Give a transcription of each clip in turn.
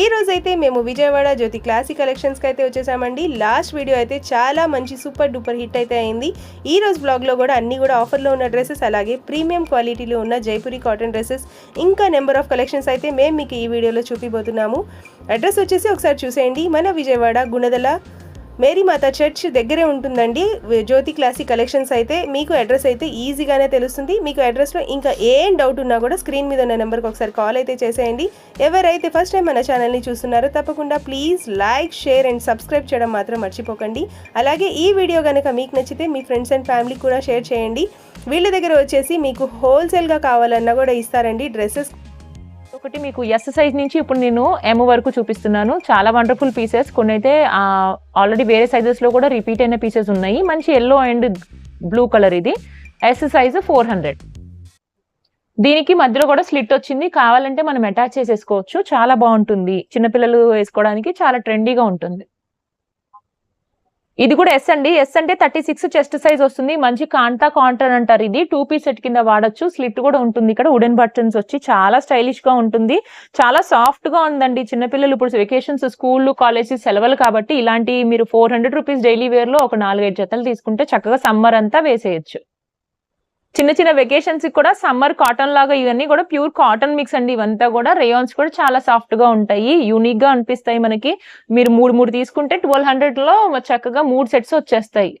ఈ రోజు అయితే మేము విజయవాడ జ్యోతి క్లాసిక్ కలెక్షన్స్కి అయితే వచ్చేసామండి. లాస్ట్ వీడియో అయితే చాలా మంచి సూపర్ డూపర్ హిట్ అయితే అయింది. ఈ రోజు బ్లాగ్లో కూడా అన్ని కూడా ఆఫర్లో ఉన్న డ్రెస్సెస్ అలాగే ప్రీమియం క్వాలిటీలో ఉన్న జైపూరి కాటన్ డ్రెస్సెస్ ఇంకా నెంబర్ ఆఫ్ కలెక్షన్స్ అయితే మేము మీకు ఈ వీడియోలో చూపిపోతున్నాము అడ్రస్ వచ్చేసి ఒకసారి చూసేయండి. మన విజయవాడ గుణదల మేరీ మాత చర్చ్ దగ్గరే ఉంటుందండి. జ్యోతి క్లాసిక్ కలెక్షన్స్ అయితే మీకు అడ్రస్ అయితే ఈజీగానే తెలుస్తుంది. మీకు అడ్రస్లో ఇంకా ఏం డౌట్ ఉన్నా కూడా స్క్రీన్ మీద ఉన్న నెంబర్కి ఒకసారి కాల్ అయితే చేసేయండి. ఎవరైతే ఫస్ట్ టైం మన ఛానల్ని చూస్తున్నారో తప్పకుండా please like share and subscribe చేయడం మాత్రం మర్చిపోకండి. అలాగే ఈ వీడియో కనుక మీకు నచ్చితే మీ ఫ్రెండ్స్ అండ్ ఫ్యామిలీకి కూడా షేర్ చేయండి. వీళ్ళ దగ్గర వచ్చేసి మీకు హోల్సేల్గా కావాలన్నా కూడా ఇస్తారండి డ్రెస్సెస్. ఒకటి మీకు ఎస్ సైజ్ నుంచి ఇప్పుడు నేను ఎమ్ వరకు చూపిస్తున్నాను. చాలా వండర్ఫుల్ పీసెస్ కొన్ని అయితే ఆల్రెడీ వేరే సైజెస్లో కూడా రిపీట్ అయిన పీసెస్ ఉన్నాయి. మంచి ఎల్లో అండ్ బ్లూ కలర్ ఇది. ఎస్ సైజ్ ఫోర్ హండ్రెడ్ దీనికి మధ్యలో కూడా స్లిట్ వచ్చింది. కావాలంటే మనం అటాచ్ చేసేసుకోవచ్చు. చాలా బాగుంటుంది. చిన్నపిల్లలు వేసుకోవడానికి చాలా ట్రెండీగా ఉంటుంది. ఇది కూడా ఎస్ అండి. ఎస్ అంటే థర్టీ సిక్స్ చెస్ట్ సైజ్ వస్తుంది. మంచి కాంటా కాంటర్ అంటారు ఇది. టూ పీస్ సెట్ కింద వాడచ్చు. స్లిట్ కూడా ఉంటుంది. ఇక్కడ వుడెన్ బటన్స్ వచ్చి చాలా స్టైలిష్గా ఉంటుంది. చాలా సాఫ్ట్గా ఉందండి. చిన్నపిల్లలు ఇప్పుడు వెకేషన్స్ స్కూల్ కాలేజెస్ సెలవులు కాబట్టి ఇలాంటి మీరు ఫోర్ హండ్రెడ్ రూపీస్ డైలీ వేర్లో ఒక నాలుగైదు జతలు తీసుకుంటే చక్కగా సమ్మర్ అంతా వేసేయచ్చు. చిన్న చిన్న వెకేషన్స్ కూడా సమ్మర్ కాటన్ లాగా ఇవన్నీ కూడా ప్యూర్ కాటన్ మిక్స్ అండి. ఇవంతా కూడా రేయాన్స్ కూడా చాలా సాఫ్ట్గా ఉంటాయి. యూనిక్గా అనిపిస్తాయి మనకి. మీరు మూడు మూడు తీసుకుంటే ట్వెల్వ్ హండ్రెడ్లో చక్కగా మూడు సెట్స్ వచ్చేస్తాయి.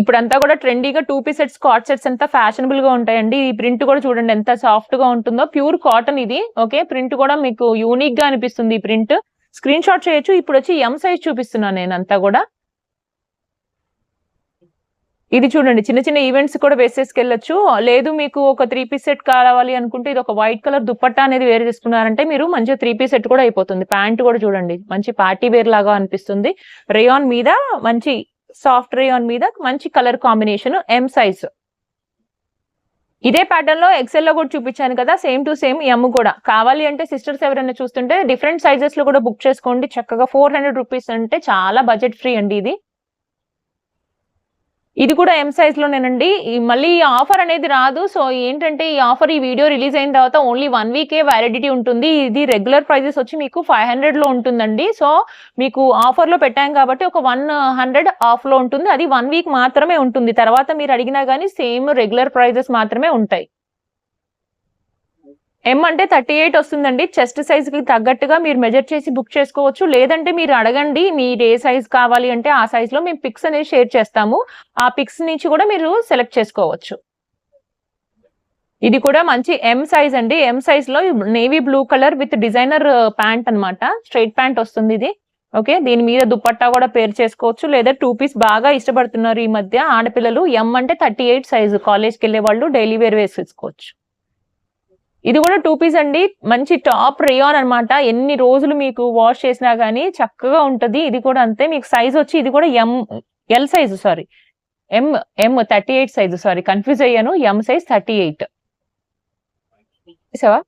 ఇప్పుడంతా కూడా ట్రెండీగా two piece sets coord sets అంతా ఫ్యాషనబుల్గా ఉంటాయండి. ఈ ప్రింట్ కూడా చూడండి ఎంత సాఫ్ట్గా ఉంటుందో. ప్యూర్ కాటన్ ఇది. ఓకే ప్రింట్ కూడా మీకు యూనిక్గా అనిపిస్తుంది ఈ ప్రింట్ స్క్రీన్ షాట్ చేయొచ్చు. ఇప్పుడు వచ్చి ఎం సైజ్ చూపిస్తున్నాను నేను అంతా కూడా. ఇది చూడండి చిన్న చిన్న ఈవెంట్స్ కూడా వేసేసుకెళ్ళచ్చు. లేదు మీకు ఒక త్రీ పీస్ సెట్ కావాలి అనుకుంటే ఇది ఒక వైట్ కలర్ దుప్పట్టా అనేది వేరే తీసుకున్నారంటే మీరు మంచిగా త్రీ పీస్ సెట్ కూడా అయిపోతుంది. ప్యాంట్ కూడా చూడండి మంచి పార్టీ వేర్ లాగా అనిపిస్తుంది. రేయాన్ మీద మంచి సాఫ్ట్ రేయాన్ మీద మంచి కలర్ కాంబినేషన్ ఎం సైజ్ ఇదే ప్యాటర్న్లో ఎక్సెల్లో కూడా చూపించాను కదా సేమ్ టు సేమ్ ఎమ్ కూడా. కావాలి అంటే సిస్టర్స్ ఎవరైనా చూస్తుంటే డిఫరెంట్ సైజెస్లో కూడా బుక్ చేసుకోండి. చక్కగా ఫోర్ హండ్రెడ్ రూపీస్ అంటే చాలా బడ్జెట్ ఫ్రీ అండి ఇది. ఇది కూడా ఎం సైజ్లోనేనండి ఈ మళ్ళీ ఈ ఆఫర్ అనేది రాదు. సో ఏంటంటే ఈ ఆఫర్ ఈ వీడియో రిలీజ్ అయిన తర్వాత ఓన్లీ వన్ వీకే వ్యాలిడిటీ ఉంటుంది. ఇది రెగ్యులర్ ప్రైజెస్ వచ్చి మీకు ఫైవ్ హండ్రెడ్లో ఉంటుందండి. సో మీకు ఆఫర్లో పెట్టాం కాబట్టి ఒక వన్ హండ్రెడ్ ఆఫ్లో ఉంటుంది. అది వన్ వీక్ మాత్రమే ఉంటుంది. తర్వాత మీరు అడిగినా కానీ సేమ్ రెగ్యులర్ ప్రైజెస్ మాత్రమే ఉంటాయి. ఎం అంటే థర్టీ ఎయిట్ వస్తుందండి. చెస్ట్ సైజ్కి తగ్గట్టుగా మీరు మెజర్ చేసి బుక్ చేసుకోవచ్చు. లేదంటే మీరు అడగండి మీరు ఏ సైజ్ కావాలి అంటే ఆ సైజ్లో మేము పిక్స్ అనేది షేర్ చేస్తాము. ఆ పిక్స్ నుంచి కూడా మీరు సెలెక్ట్ చేసుకోవచ్చు. ఇది కూడా మంచి ఎం సైజ్ అండి. ఎం సైజ్లో navy blue colour with designer pant అన్నమాట. స్ట్రైట్ ప్యాంట్ వస్తుంది ఇది. ఓకే దీని మీద దుపట్టా కూడా పేరు చేసుకోవచ్చు. లేదా టూ పీస్ బాగా ఇష్టపడుతున్నారు ఈ మధ్య ఆడపిల్లలు. ఎం అంటే థర్టీ ఎయిట్ సైజు కాలేజ్కి వెళ్ళే వాళ్ళు డైలీ వేర్ వేసుకోవచ్చు. ఇది కూడా టూ పీస్ అండి. మంచి టాప్ రేయాన్ అన్నమాట. ఎన్ని రోజులు మీకు వాష్ చేసినా కానీ చక్కగా ఉంటుంది. ఇది కూడా అంతే. మీకు సైజ్ వచ్చి ఇది కూడా M L size sorry M M thirty eight size sorry confuse అయ్యాను. ఎం సైజ్ థర్టీ ఎయిట్ చూసావా?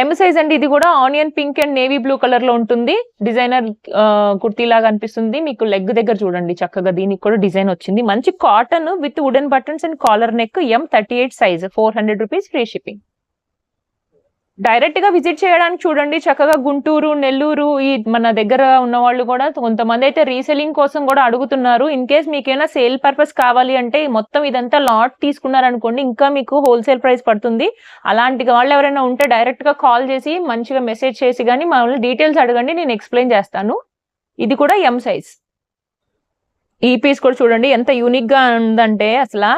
ఎం సైజ్ అండి. ఇది కూడా onion pink and navy blue కలర్లో ఉంటుంది. డిజైనర్ కుర్తీ లాగా అనిపిస్తుంది. మీకు లెగ్ దగ్గర చూడండి చక్కగా. దీనికి కూడా డిజైన్ వచ్చింది. మంచి cotton with wooden buttons and collar neck M thirty eight size four hundred rupees free shipping డైరెక్ట్గా విజిట్ చేయడానికి చూడండి. చక్కగా గుంటూరు నెల్లూరు ఈ మన దగ్గర ఉన్న వాళ్ళు కూడా కొంతమంది అయితే రీసెలింగ్ కోసం కూడా అడుగుతున్నారు. ఇన్ కేస్ మీకైనా సేల్ పర్పస్ కావాలి అంటే మొత్తం ఇదంతా లాట్ తీసుకున్నారనుకోండి ఇంకా మీకు హోల్సేల్ ప్రైస్ పడుతుంది. అలాంటి వాళ్ళు ఎవరైనా ఉంటే డైరెక్ట్గా కాల్ చేసి మంచిగా మెసేజ్ చేసి కానీ మమ్మల్ని డీటెయిల్స్ అడగండి నేను ఎక్స్ప్లెయిన్ చేస్తాను. ఇది కూడా ఎం సైజ్ ఈ పీస్ కూడా చూడండి ఎంత యూనిక్గా ఉందంటే అసలు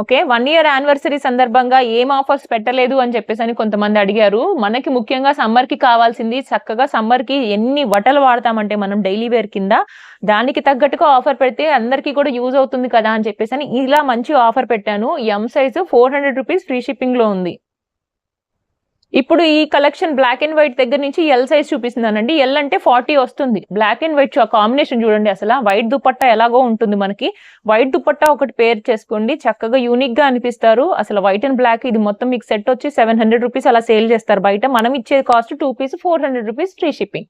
ఓకే వన్ ఇయర్ యానివర్సరీ సందర్భంగా ఏం ఆఫర్స్ పెట్టలేదు అని చెప్పేసి అని కొంతమంది అడిగారు. మనకి ముఖ్యంగా సమ్మర్కి కావాల్సింది చక్కగా సమ్మర్కి ఎన్ని బట్టలు వాడతామంటే మనం డైలీ వేర్ కింద దానికి తగ్గట్టుగా ఆఫర్ పెడితే అందరికీ కూడా యూజ్ అవుతుంది కదా అని చెప్పేసి అని ఇలా మంచి ఆఫర్ పెట్టాను. M size four hundred rupees free షిప్పింగ్లో ఉంది. ఇప్పుడు ఈ కలెక్షన్ బ్లాక్ అండ్ వైట్ దగ్గర నుంచి ఎల్ సైజ్ చూపిస్తున్నానండి. ఎల్ అంటే ఫార్టీ వస్తుంది. బ్లాక్ అండ్ వైట్ కాంబినేషన్ చూడండి అసలు. వైట్ దుపట్టా ఎలాగో ఉంటుంది మనకి. వైట్ దుపట్టా ఒకటి పేర్ చేసుకోండి. చక్కగా యూనిక్గా అనిపిస్తారు. అసలు వైట్ అండ్ బ్లాక్ ఇది మొత్తం మీకు సెట్ వచ్చి సెవెన్ హండ్రెడ్ రూపీస్ అలా సేల్ చేస్తారు. బయట మనం ఇచ్చే cost two piece four hundred rupees free shipping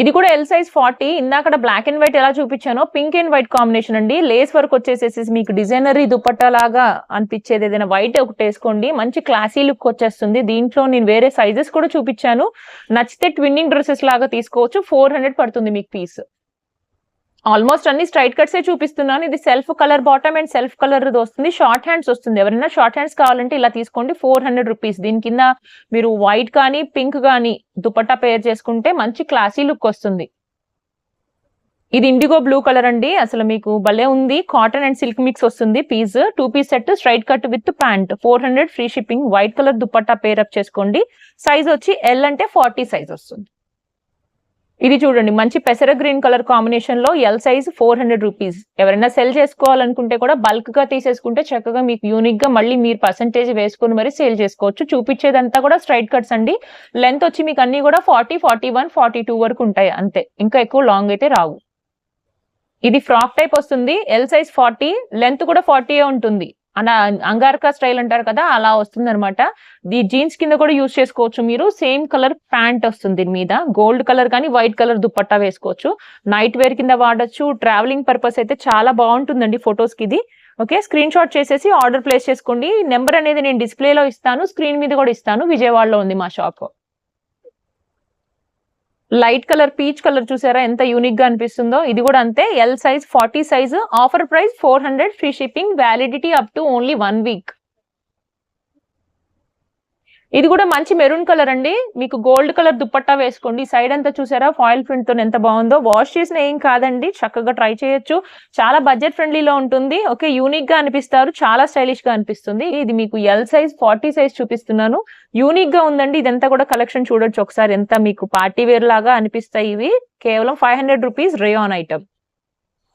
ఇది కూడా ఎల్ సైజ్ ఫార్టీ ఇందాక బ్లాక్ అండ్ వైట్ ఎలా చూపించానో? పింక్ అండ్ వైట్ కాంబినేషన్ అండి. లేస్ వర్క్ వచ్చేసేసి మీకు డిజైనరీ దుపట్టా లాగా అనిపించేది ఏదైనా వైట్ ఒకటి వేసుకోండి. మంచి క్లాసీ లుక్ వచ్చేస్తుంది. దీంట్లో నేను వేరే సైజెస్ కూడా చూపించాను. నచ్చితే ట్విన్నింగ్ డ్రెస్సెస్ లాగా తీసుకోవచ్చు. ఫోర్ హండ్రెడ్ పడుతుంది మీకు పీస్ ఆల్మోస్ట్ అన్ని స్ట్రైట్ కట్సే చూపిస్తున్నాను. ఇది self colour bottom and self colour వస్తుంది. షార్ట్ హ్యాండ్స్ వస్తుంది. ఎవరైనా షార్ట్ హ్యాండ్స్ కావాలంటే ఇలా తీసుకోండి. Four hundred rupees. దీని కింద మీరు వైట్ కానీ పింక్ కానీ దుపట్టా పేర్ చేసుకుంటే మంచి క్లాసీ లుక్ వస్తుంది. ఇది ఇండిగో బ్లూ కలర్ అండి. అసలు మీకు భలే ఉంది. కాటన్ అండ్ సిల్క్ మిక్స్ వస్తుంది. Piece two piece set straight cut with pant. Four hundred free shipping. White colour dupatta pair up చేసుకోండి. సైజ్ వచ్చి ఎల్ అంటే ఫార్టీ సైజ్ వస్తుంది. ఇది చూడండి మంచి పెసర గ్రీన్ కలర్ కాంబినేషన్లో L size four hundred rupees ఎవరైనా సెల్ చేసుకోవాలనుకుంటే కూడా బల్క్గా తీసేసుకుంటే చక్కగా మీకు యూనిక్గా మళ్ళీ మీరు పర్సంటేజ్ వేసుకుని మరి సేల్ చేసుకోవచ్చు. చూపించేదంతా కూడా స్ట్రైట్ కట్స్ అండి. లెంత్ వచ్చి మీకు అన్ని కూడా forty forty one forty two వరకు ఉంటాయి అంతే. ఇంకా ఎక్కువ లాంగ్ అయితే రావు. ఇది ఫ్రాక్ టైప్ వస్తుంది. ఎల్ సైజ్ ఫార్టీ లెంత్ కూడా ఫార్టీ ఉంటుంది. అలా అంగారకా స్టైల్ అంటారు కదా అలా వస్తుంది అనమాట ది జీన్స్ కింద కూడా యూజ్ చేసుకోవచ్చు మీరు. సేమ్ కలర్ ప్యాంట్ వస్తుంది దీని మీద. గోల్డ్ కలర్ కానీ వైట్ కలర్ దుపట్టా వేసుకోవచ్చు. నైట్ వేర్ కింద వాడచ్చు. ట్రావెలింగ్ పర్పస్ అయితే చాలా బాగుంటుందండి ఫొటోస్కి ఇది. ఓకే స్క్రీన్ షాట్ చేసేసి ఆర్డర్ ప్లేస్ చేసుకోండి. నెంబర్ అనేది నేను డిస్ప్లేలో ఇస్తాను. స్క్రీన్ మీద కూడా ఇస్తాను. విజయవాడలో ఉంది మా shop. Light colour peach colour చూసారా? ఎంత యూనిక్గా అనిపిస్తుందో. ఇది కూడా అంతే. L size forty size offer price four hundred free shipping validity up to only one week ఇది కూడా మంచి మెరూన్ కలర్ అండి. మీకు గోల్డ్ కలర్ దుప్పట్టా వేసుకోండి. సైడ్ అంతా చూసారా? ఫాయిల్ ప్రింట్తో ఎంత బాగుందో. వాష్ చేసిన ఏం కాదండి. చక్కగా ట్రై చేయొచ్చు. చాలా బడ్జెట్ ఫ్రెండ్లీలో ఉంటుంది. ఓకే యూనిక్గా అనిపిస్తారు. చాలా స్టైలిష్గా అనిపిస్తుంది. ఇది మీకు ఎల్ సైజ్ ఫార్టీ సైజ్ చూపిస్తున్నాను. యూనిక్గా ఉందండి. ఇదంతా కూడా కలెక్షన్ చూడొచ్చు ఒకసారి. ఎంత మీకు పార్టీ వేర్ లాగా అనిపిస్తాయి ఇవి. కేవలం five hundred rupees rayon item.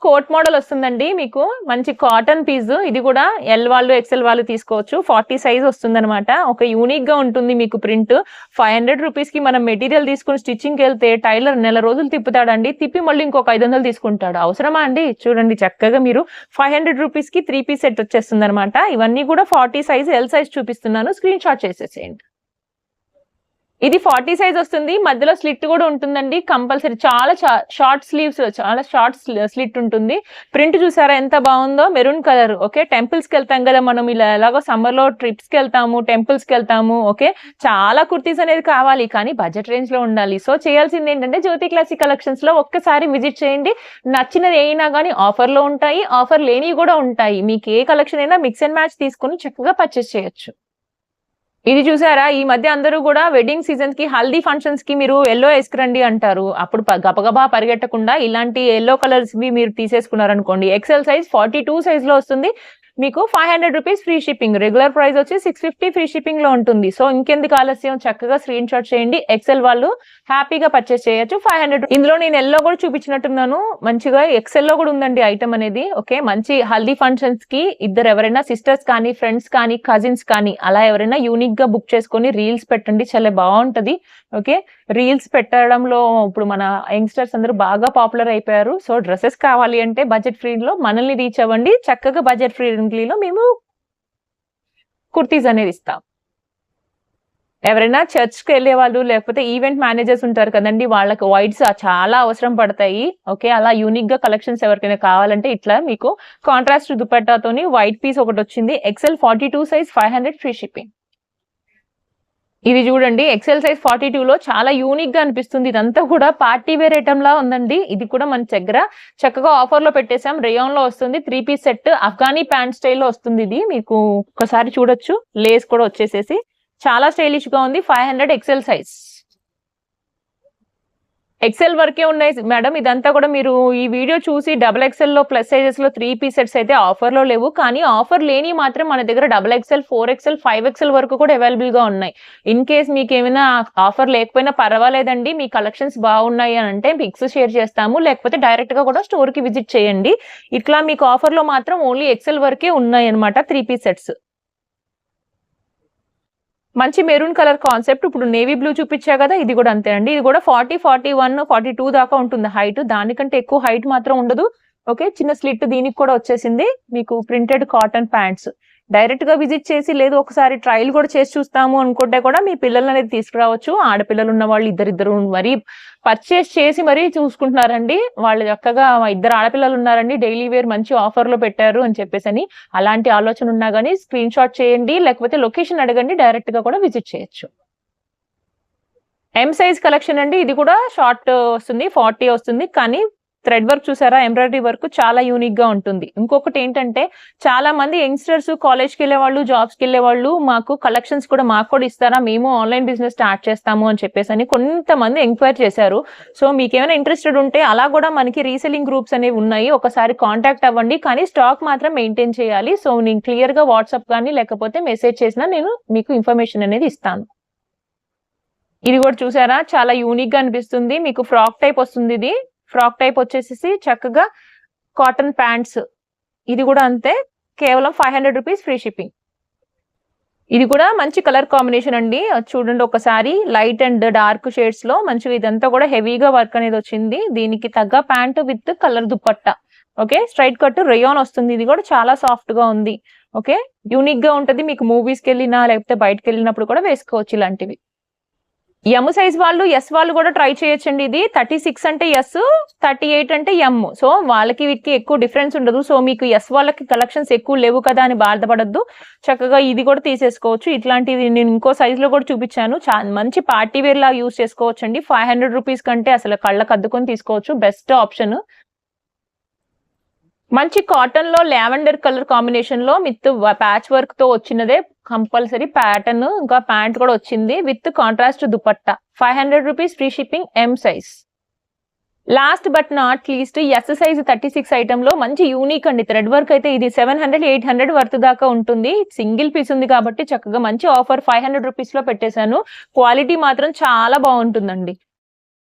Coat model వస్తుందండి. మీకు మంచి కాటన్ పీస్. ఇది కూడా ఎల్ వాళ్ళు ఎక్సెల్ వాళ్ళు తీసుకోవచ్చు. ఫార్టీ సైజ్ వస్తుందనమాట ఒక యూనిక్గా ఉంటుంది మీకు ప్రింట్. ఫైవ్ హండ్రెడ్ రూపీస్కి మనం మెటీరియల్ తీసుకుని స్టిచ్చింగ్కి వెళ్తే టైలర్ నెల రోజులు తిప్పుతాడండి. తిప్పి మళ్ళీ ఇంకొక ఐదు వందలు తీసుకుంటాడు. అవసరమా అండి? చూడండి చక్కగా మీరు ఫైవ్ హండ్రెడ్ రూపీస్కి త్రీ పీస్ సెట్ వచ్చేస్తుంది అనమాట ఇవన్నీ కూడా ఫార్టీ సైజ్ ఎల్ సైజ్ చూపిస్తున్నాను. స్క్రీన్ షాట్ చేసేసేయండి. ఇది ఫార్టీ సైజ్ వస్తుంది. మధ్యలో స్లిట్ కూడా ఉంటుందండి. కంపల్సరీ చాలా షార్ట్ స్లీవ్స్ చాలా షార్ట్ స్లిట్ ఉంటుంది. ప్రింట్ చూసారా ఎంత బాగుందో? Maroon colour. ఓకే? టెంపుల్స్కి వెళ్తాం కదా మనం. ఇలా ఎలాగో సమ్మర్లో ట్రిప్స్కి వెళ్తాము టెంపుల్స్కి వెళ్తాము. ఓకే? చాలా కుర్తీస్ అనేది కావాలి. కానీ బడ్జెట్ రేంజ్లో ఉండాలి. సో చేయాల్సింది ఏంటంటే జ్యోతి క్లాసిక్ కలెక్షన్స్లో ఒక్కసారి విజిట్ చేయండి. నచ్చినది అయినా కానీ ఆఫర్లో ఉంటాయి. ఆఫర్ లేనివి కూడా ఉంటాయి. మీకు ఏ కలెక్షన్ అయినా మిక్స్ అండ్ మ్యాచ్ తీసుకుని చక్కగా పర్చేస్ చేయొచ్చు. ఇది చూసారా? ఈ మధ్య అందరూ కూడా వెడ్డింగ్ సీజన్స్కి హల్దీ ఫంక్షన్స్కి మీరు ఎల్లో వేసుకురండి అంటారు. అప్పుడు గబగబా పరిగెట్టకుండా ఇలాంటి ఎల్లో కలర్స్ వి మీరు తీసేసుకున్నారు అనుకోండి ఎక్సెల్ సైజ్ ఫార్టీ టూ సైజ్లో వస్తుంది. మీకు five hundred rupees free shipping regular price వచ్చి సిక్స్ ఫిఫ్టీ ఫ్రీ షిప్పింగ్లో ఉంటుంది. సో ఇంకెందుకు ఆలస్యం? చక్కగా స్క్రీన్ షాట్ చేయండి. ఎక్సెల్ వాళ్ళు హ్యాపీగా పర్చేస్ చేయొచ్చు. ఫైవ్ హండ్రెడ్ ఇందులో నేను ఎల్లో కూడా చూపించినట్టున్నాను. మంచిగా ఎక్సెల్లో కూడా ఉందండి ఐటమ్ అనేది. ఓకే మంచి హల్దీ ఫంక్షన్స్కి ఇద్దరు ఎవరైనా సిస్టర్స్ కానీ ఫ్రెండ్స్ కానీ కజిన్స్ కానీ అలా ఎవరైనా యూనిక్గా బుక్ చేసుకొని రీల్స్ పెట్టండి. చాలా బాగుంటది. ఓకే రీల్స్ పెట్టడంలో ఇప్పుడు మన యంగ్స్టర్స్ అందరూ బాగా పాపులర్ అయిపోయారు. సో డ్రెస్సెస్ కావాలి అంటే బడ్జెట్ ఫ్రీలో మనల్ని రీచ్ అవ్వండి. చక్కగా బడ్జెట్ ఫ్రీ ఫ్రీలో మేము కుర్తీస్ అనేది ఇస్తాం. ఎవరైనా చర్చ్కి వెళ్ళే వాళ్ళు లేకపోతే ఈవెంట్ మేనేజర్స్ ఉంటారు కదండి వాళ్ళకి వైడ్స్ చాలా అవసరం పడతాయి. ఓకే అలా యూనిక్గా కలెక్షన్స్ ఎవరికైనా కావాలంటే ఇట్లా మీకు కాంట్రాస్ట్ దుపట్టాతోని వైట్ పీస్ ఒకటి వచ్చింది. XL forty two size five hundred free shipping ఇది చూడండి ఎక్సెల్ సైజ్ ఫార్టీ టూ లో చాలా యూనిక్గా అనిపిస్తుంది. ఇదంతా కూడా పార్టీ వేర్ ఐటమ్ లా ఉందండి. ఇది కూడా మన దగ్గర చక్కగా ఆఫర్లో పెట్టేసాం లో వస్తుంది. Three piece set Afghani pant స్టైల్లో వస్తుంది ఇది. మీకు ఒకసారి చూడొచ్చు. లేస్ కూడా వచ్చేసేసి. చాలా స్టైలిష్గా ఉంది. Five hundred XL size XL వరకే ఉన్నాయి. మేడం ఇదంతా కూడా మీరు ఈ వీడియో చూసి డబుల్ ఎక్సెల్లో ప్లస్ సైజెస్లో త్రీ పీస్ సెట్స్ అయితే ఆఫర్లో లేవు. కానీ ఆఫర్ లేని మాత్రం మన దగ్గర double XL four XL five XL వరకు కూడా అవైలబుల్గా ఉన్నాయి. ఇన్ కేస్ మీకు ఏమైనా ఆఫర్ లేకపోయినా పర్వాలేదండి. మీ కలెక్షన్స్ బాగున్నాయి అని అంటే పిక్స్ షేర్ చేస్తాము. లేకపోతే డైరెక్ట్గా కూడా స్టోర్కి విజిట్ చేయండి. ఇట్లా మీకు ఆఫర్లో మాత్రం ఓన్లీ ఎక్సెల్ వరకే ఉన్నాయి అనమాట త్రీ పీస్ సెట్స్ మంచి మెరూన్ కలర్ కాన్సెప్ట్. ఇప్పుడు నేవీ బ్లూ చూపించా కదా ఇది కూడా అంతే అండి. ఇది కూడా forty forty one forty two దాకా ఉంటుంది హైట్. దానికంటే ఎక్కువ హైట్ మాత్రం ఉండదు. ఓకే చిన్న స్లిట్ దీనికి కూడా వచ్చేసింది. మీకు ప్రింటెడ్ కాటన్ ప్యాంట్స్. డైరెక్ట్గా విజిట్ చేసి లేదు ఒకసారి ట్రయల్ కూడా చేసి చూస్తాము అనుకుంటే కూడా మీ పిల్లల్ని అనేది తీసుకురావచ్చు. ఆడపిల్లలు ఉన్న వాళ్ళు ఇద్దరిద్దరు మరీ పర్చేస్ చేసి మరీ చూసుకుంటున్నారండి. వాళ్ళు చక్కగా ఇద్దరు ఆడపిల్లలు ఉన్నారండి. డైలీ వేర్ మంచి ఆఫర్లో పెట్టారు అని చెప్పేసి అని అలాంటి ఆలోచన ఉన్నా కానీ స్క్రీన్ షాట్ చేయండి. లేకపోతే లొకేషన్ అడగండి. డైరెక్ట్గా కూడా విజిట్ చేయొచ్చు. ఎం సైజ్ కలెక్షన్ అండి. ఇది కూడా షార్ట్ వస్తుంది ఫార్టీ వస్తుంది. కానీ థ్రెడ్ వర్క్ చూసారా? ఎంబ్రాయిడరీ వర్క్ చాలా యూనిక్గా ఉంటుంది. ఇంకొకటి ఏంటంటే చాలా మంది యంగ్స్టర్స్ కాలేజ్కి వెళ్ళే వాళ్ళు జాబ్స్కి వెళ్ళే వాళ్ళు మాకు కలెక్షన్స్ కూడా మాకు కూడా ఇస్తారా? మేము ఆన్లైన్ బిజినెస్ స్టార్ట్ చేస్తాము అని చెప్పేసి అని కొంతమంది ఎంక్వైరీ చేశారు. సో మీకు ఏమైనా ఇంట్రెస్టెడ్ ఉంటే అలా కూడా మనకి రీసెలింగ్ గ్రూప్స్ అనేవి ఉన్నాయి. ఒకసారి కాంటాక్ట్ అవ్వండి. కానీ స్టాక్ మాత్రం మెయింటైన్ చేయాలి. సో నేను క్లియర్గా వాట్సాప్ కానీ లేకపోతే మెసేజ్ చేసినా నేను మీకు ఇన్ఫర్మేషన్ అనేది ఇస్తాను. ఇది కూడా చూసారా? చాలా యూనిక్గా అనిపిస్తుంది. మీకు ఫ్రాక్ టైప్ వస్తుంది ఇది. ఫ్రాక్ టైప్ వచ్చేసి చక్కగా కాటన్ ప్యాంట్స్. ఇది కూడా అంతే కేవలం five hundred rupees free shipping. ఇది కూడా మంచి కలర్ కాంబినేషన్ అండి. చూడండి ఒకసారి లైట్ అండ్ డార్క్ షేడ్స్లో మంచిగా ఇదంతా కూడా హెవీగా వర్క్ అనేది వచ్చింది. దీనికి తగ్గ pant with colour dupatta. Okay straight cut rayon వస్తుంది. ఇది కూడా చాలా సాఫ్ట్గా ఉంది. ఓకే యూనిక్గా ఉంటది. మీకు మూవీస్కి వెళ్ళినా లేకపోతే బయటకు వెళ్ళినప్పుడు కూడా వేసుకోవచ్చు ఇలాంటివి. ఎమ్ సైజ్ వాళ్ళు ఎస్ వాళ్ళు కూడా ట్రై చేయొచ్చండి ఇది. థర్టీ సిక్స్ అంటే ఎస్ థర్టీ ఎయిట్ అంటే ఎమ్ సో వాళ్ళకి వీటికి ఎక్కువ డిఫరెన్స్ ఉండదు. సో మీకు ఎస్ వాళ్ళకి కలెక్షన్స్ ఎక్కువ లేవు కదా అని బాధపడద్దు. చక్కగా ఇది కూడా తీసేసుకోవచ్చు. ఇట్లాంటిది నేను ఇంకో సైజ్లో కూడా చూపించాను. చా మంచి పార్టీ వేర్ లాగా యూస్ చేసుకోవచ్చు అండి ఫైవ్ హండ్రెడ్ రూపీస్ కంటే అసలు కళ్ళకు అద్దుకొని తీసుకోవచ్చు. బెస్ట్ ఆప్షన్ మంచి కాటన్లో లావెండర్ కలర్ కాంబినేషన్లో విత్ ప్యాచ్ వర్క్తో వచ్చినదే కంపల్సరీ ప్యాటర్న్ ఇంకా ప్యాంట్ కూడా వచ్చింది with contrast dupatta. Five hundred rupees free shipping M size last but not least S size thirty six ఐటమ్లో మంచి యూనిక్ అండి. థ్రెడ్ వర్క్ అయితే ఇది seven hundred eight hundred worth దాకా ఉంటుంది. సింగిల్ పీస్ ఉంది కాబట్టి చక్కగా మంచి ఆఫర్ ఫైవ్ హండ్రెడ్ రూపీస్లో పెట్టేశాను. క్వాలిటీ మాత్రం చాలా బాగుంటుందండి.